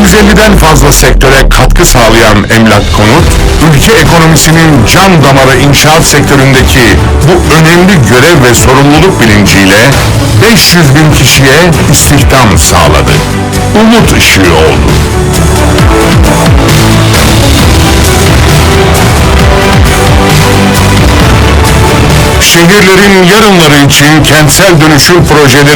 250'den fazla sektöre katkı sağlayan Emlak Konut, ülke ekonomisinin can damarı inşaat sektöründeki bu önemli görev ve sorumluluk bilinciyle 500 bin kişiye istihdam sağladı. Umut ışığı oldu. Şehirlerin yarınları için kentsel dönüşüm projeleri